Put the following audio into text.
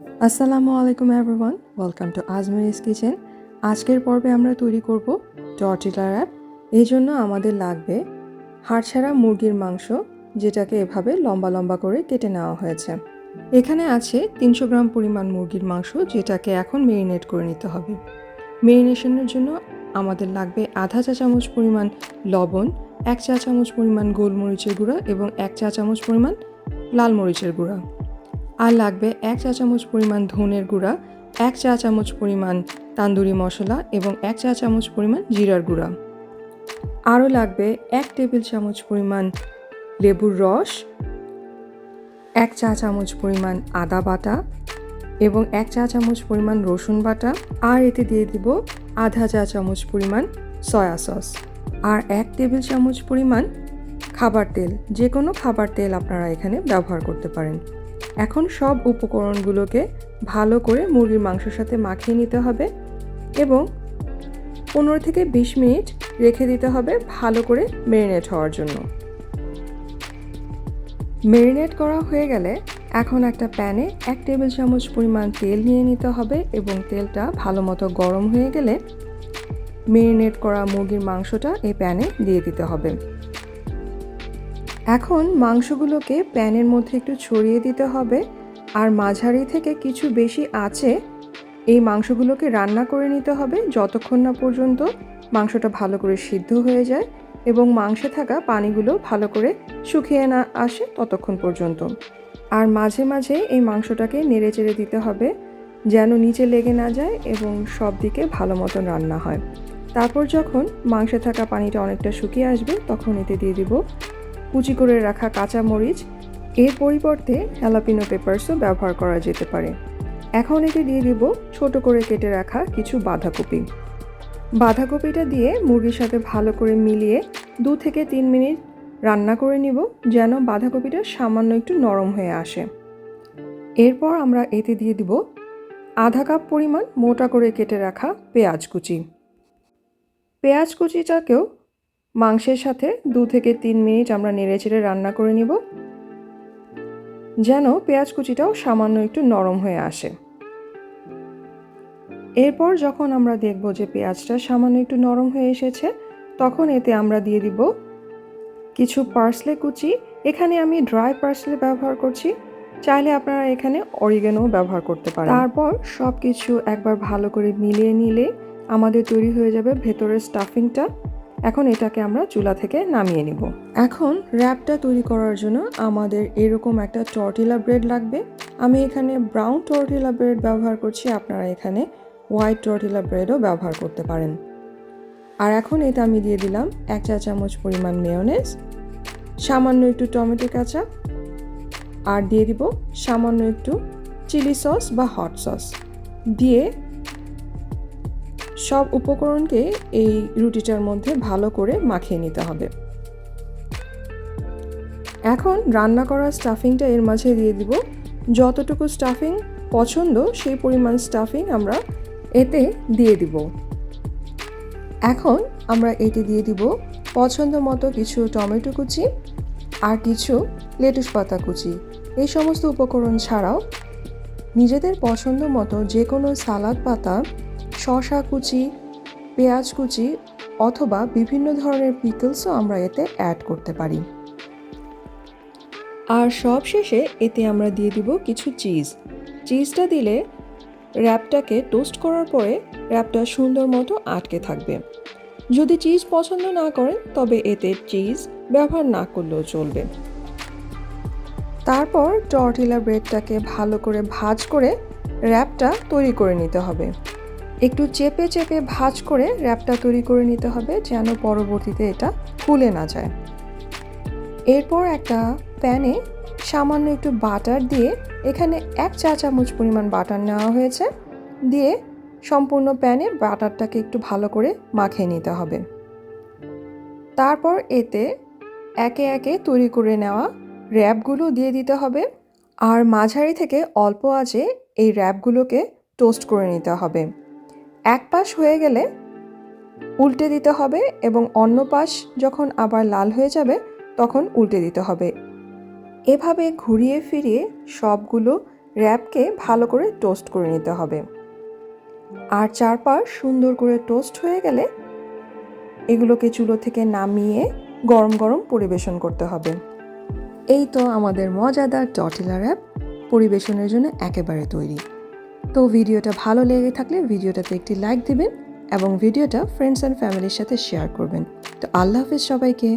আসসালামু আলাইকুম everyone welcome to Azmeri's kitchen আজকের পর্বে আমরা তৈরি করব টর্টিলা র্যাপ এই জন্য আমাদের লাগবে হাড়ছাড়া মুরগির মাংস, যেটাকে এভাবে লম্বা লম্বা করে কেটে নেওয়া হয়েছে। এখানে আছে তিনশো গ্রাম পরিমাণ মুরগির মাংস, যেটাকে এখন মেরিনেট করে নিতে হবে। মেরিনেশনের জন্য আমাদের লাগবে আধা চা চামচ পরিমাণ লবণ, এক চা চামচ পরিমাণ গোলমরিচের গুঁড়া এবং এক চা চামচ পরিমাণ লাল মরিচের গুঁড়া। আর লাগবে এক চা চামচ পরিমাণ ধনের গুঁড়া, এক চা চামচ পরিমাণ তান্দুরি মশলা এবং এক চা চামচ পরিমাণ জিরার গুঁড়া। আরও লাগবে এক টেবিল চামচ পরিমাণ লেবুর রস, এক চা চামচ পরিমাণ আদা বাটা এবং এক চা চামচ পরিমাণ রসুন বাটা আর এতে দিয়ে দিব আধা চা চামচ পরিমাণ সয়া সস আর এক টেবিল চামচ পরিমাণ খাবার তেল। যে কোনো খাবার তেল আপনারা এখানে ব্যবহার করতে পারেন। এখন সব উপকরণগুলোকে ভালো করে মুরগির মাংসের সাথে মাখিয়ে নিতে হবে এবং পনেরো থেকে বিশ মিনিট রেখে দিতে হবে ভালো করে মেরিনেট হওয়ার জন্য। মেরিনেট করা হয়ে গেলে এখন একটা প্যানে এক টেবিল চামচ পরিমাণ তেল নিয়ে নিতে হবে এবং তেলটা ভালো মতো গরম হয়ে গেলে মেরিনেট করা মুরগির মাংসটা এই প্যানে দিয়ে দিতে হবে। এখন মাংসগুলোকে প্যানের মধ্যে একটু ছড়িয়ে দিতে হবে আর মাঝারি থেকে কিছু বেশি আছে, এই মাংসগুলোকে রান্না করে নিতে হবে যতক্ষণ না পর্যন্ত মাংসটা ভালো করে সিদ্ধ হয়ে যায় এবং মাংসে থাকা পানিগুলো ভালো করে শুকিয়ে না আসে ততক্ষণ পর্যন্ত। আর মাঝে মাঝে এই মাংসটাকে নেড়ে চেড়ে দিতে হবে যেন নিচে লেগে না যায় এবং সব দিকে ভালো মতন রান্না হয়। তারপর যখন মাংসে থাকা পানিটা অনেকটা শুকিয়ে আসবে তখন এতে দিয়ে দিব কুচি করে রাখা কাঁচা মরিচ। এর পরিবর্তে হ্যালাপিনো পেপারসও ব্যবহার করা যেতে পারে। এখন এতে দিয়ে দিব ছোট করে কেটে রাখা কিছু বাঁধাকপি। বাঁধাকপিটা দিয়ে মুরগির সাথে ভালো করে মিলিয়ে দু থেকে তিন মিনিট রান্না করে নিব যেন বাঁধাকপিটা সামান্য একটু নরম হয়ে আসে। এরপর আমরা এতে দিয়ে দিব আধা কাপ পরিমাণ মোটা করে কেটে রাখা পেঁয়াজ কুচি। পেঁয়াজ কুচিটাকেও মাংসের সাথে দু থেকে তিন মিনিট আমরা নেড়েচেড়ে রান্না করে নিব, যেন পেঁয়াজ কুচিটাও সামান্য একটু নরম হয়ে আসে। এরপর যখন আমরা দেখব যে পেঁয়াজটা সামান্য একটু নরম হয়ে এসেছে, তখন এতে আমরা দিয়ে দিব কিছু পার্সলে কুচি। এখানে আমি ড্রাই পার্সলে ব্যবহার করছি, চাইলে আপনারা এখানে অরিগেনও ব্যবহার করতে পারেন। তারপর সব কিছু একবার ভালো করে মিলিয়ে নিলে আমাদের তৈরি হয়ে যাবে ভেতরের স্টাফিংটা। এখন এটাকে আমরা চুলা থেকে নামিয়ে নিব। এখন র্যাপটা তৈরি করার জন্য আমাদের এরকম একটা টর্টিলা ব্রেড লাগবে। আমি এখানে ব্রাউন টর্টিলা ব্রেড ব্যবহার করছি, আপনারা এখানে হোয়াইট টর্টিলা ব্রেডও ব্যবহার করতে পারেন। আর এখন এটা আমি দিয়ে দিলাম এক চা চামচ পরিমাণ মেয়নেজ সামান্য একটু টমেটো কাঁচা আর দিয়ে দিব সামান্য একটু চিলি সস বা হট সস দিয়ে সব উপকরণকে এই রুটিটার মধ্যে ভালো করে মাখিয়ে নিতে হবে। এখন রান্না করা স্টাফিংটা এর মাঝে দিয়ে দিব। যতটুকু স্টাফিং পছন্দ সেই পরিমাণ স্টাফিং আমরা এতে দিয়ে দিব। এখন আমরা এতে দিয়ে দিব পছন্দ মতো কিছু টমেটো কুচি আর কিছু লেটুস পাতা কুচি। এই সমস্ত উপকরণ ছাড়াও নিজেদের পছন্দ মতো যে কোনো সালাদ পাতা শশা কুচি, পেঁয়াজ কুচি অথবা বিভিন্ন ধরনের পিকলসও আমরা এতে অ্যাড করতে পারি। আর সব শেষে এতে আমরা দিয়ে দিব কিছু চিজ চিজটা দিলে র্যাপটাকে টোস্ট করার পরে র্যাপটা সুন্দর মতো আটকে থাকবে। যদি চিজ পছন্দ না করেন, তবে এতে চিজ ব্যবহার না করলেও চলবে। তারপর টর্টিলা ব্রেডটাকে ভালো করে ভাজ করে র্যাপটা তৈরি করে নিতে হবে। একটু চেপে চেপে ভাজ করে র্যাপটা তৈরি করে নিতে হবে যেন পরবর্তীতে এটা ফুলে না যায়। এরপর একটা প্যানে সামান্য একটু বাটার দিয়ে এখানে এক চা চামচ পরিমাণ বাটার নেওয়া হয়েছে। দিয়ে সম্পূর্ণ প্যানে বাটারটাকে একটু ভালো করে মাখিয়ে নিতে হবে। তারপর এতে একে একে তৈরি করে নেওয়া র্যাপগুলো দিয়ে দিতে হবে। আর মাঝারি থেকে অল্প আঁচে এই র্যাপগুলোকে টোস্ট করে নিতে হবে। এক পাশ হয়ে গেলে উল্টে দিতে হবে এবং অন্য পাশ যখন আবার লাল হয়ে যাবে, তখন উল্টে দিতে হবে। এভাবে ঘুরিয়ে ফিরিয়ে সবগুলো র্যাপকে ভালো করে টোস্ট করে নিতে হবে। আর চারপাশ সুন্দর করে টোস্ট হয়ে গেলে এগুলোকে চুলো থেকে নামিয়ে গরম গরম পরিবেশন করতে হবে। এই তো আমাদের মজাদার টর্টিলা র্যাপ পরিবেশনের জন্য একেবারে তৈরি। তো ভিডিওটা ভালো লেগে থাকলে ভিডিওটাতে একটি লাইক দিবেন এবং ভিডিওটা ফ্রেন্ডস অ্যান্ড ফ্যামিলির সাথে শেয়ার করবেন। তো আল্লাহ হাফিজ সবাইকে।